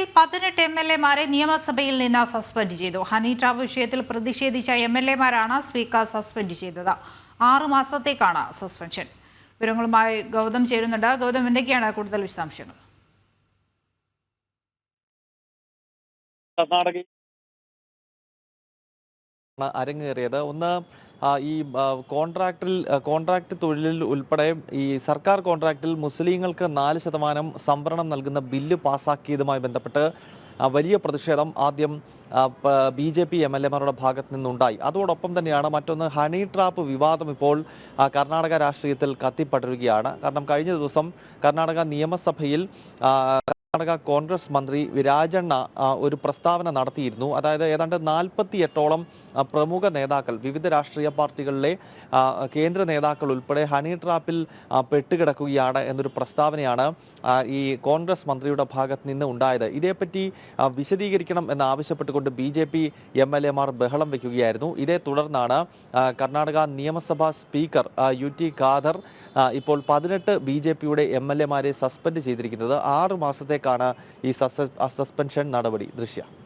കർണാടകയിൽ പതിനെട്ട് M L എമാരെ നിയമസഭയിൽ നിന്ന് സസ്പെൻഡ് ചെയ്തു. ഹണി വിഷയത്തിൽ പ്രതിഷേധിച്ച എം എൽ എമാരാണ് സ്പീക്കർ സസ്പെൻഡ് ചെയ്തത്. ആറു മാസത്തേക്കാണ് സസ്പെൻഷൻ. വിവരങ്ങളുമായി ഗൗതം ചേരുന്നുണ്ട്. ഗൗതം എന്തൊക്കെയാണ് കൂടുതൽ വിശദാംശങ്ങൾ? കർണാടകയിൽ അരങ്ങേറിയത്. ഒന്ന് ഈ കോൺട്രാക്ടിൽ കോൺട്രാക്ട് തൊഴിലിൽ ഉൾപ്പെടെ ഈ സർക്കാർ കോൺട്രാക്റ്റിൽ മുസ്ലിങ്ങൾക്ക് നാല് ശതമാനം സംവരണം നൽകുന്ന ബില്ല് പാസാക്കിയതുമായി ബന്ധപ്പെട്ട് വലിയ പ്രതിഷേധം ആദ്യം B J P M L എമാരുടെ ഭാഗത്ത് നിന്നുണ്ടായി. അതോടൊപ്പം തന്നെയാണ് മറ്റൊന്ന് ഹണി ട്രാപ്പ് വിവാദം ഇപ്പോൾ കർണാടക രാഷ്ട്രീയത്തിൽ കത്തിപ്പടരുകയാണ്. കാരണം കഴിഞ്ഞ ദിവസം കർണാടക നിയമസഭയിൽ കർണാടക കോൺഗ്രസ് മന്ത്രി വിരാജണ്ണ ഒരു പ്രസ്താവന നടത്തിയിരുന്നു. അതായത് ഏതാണ്ട് നാൽപ്പത്തി എട്ടോളം പ്രമുഖ നേതാക്കൾ വിവിധ രാഷ്ട്രീയ പാർട്ടികളിലെ കേന്ദ്ര നേതാക്കൾ ഉൾപ്പെടെ ഹണി ട്രാപ്പിൽ പെട്ടുകിടക്കുകയാണ് എന്നൊരു പ്രസ്താവനയാണ് ഈ കോൺഗ്രസ് മന്ത്രിയുടെ ഭാഗത്ത് നിന്ന് ഉണ്ടായത്. ഇതേപ്പറ്റി വിശദീകരിക്കണം എന്ന് ആവശ്യപ്പെട്ടുകൊണ്ട് B J P M L എമാർ ബഹളം വയ്ക്കുകയായിരുന്നു ഇതേ തുടർന്നാണ് കർണാടക നിയമസഭാ സ്പീക്കർ യു ടി ഖാദർ ഇപ്പോൾ പതിനെട്ട് ബി ജെ പിയുടെ എം എൽ എമാരെ സസ്പെൻഡ് ചെയ്തിരിക്കുന്നത്. ആറ് മാസത്തേക്കാണ് ഈ സസ്പെൻഷൻ നടപടി ദൃശ്യ.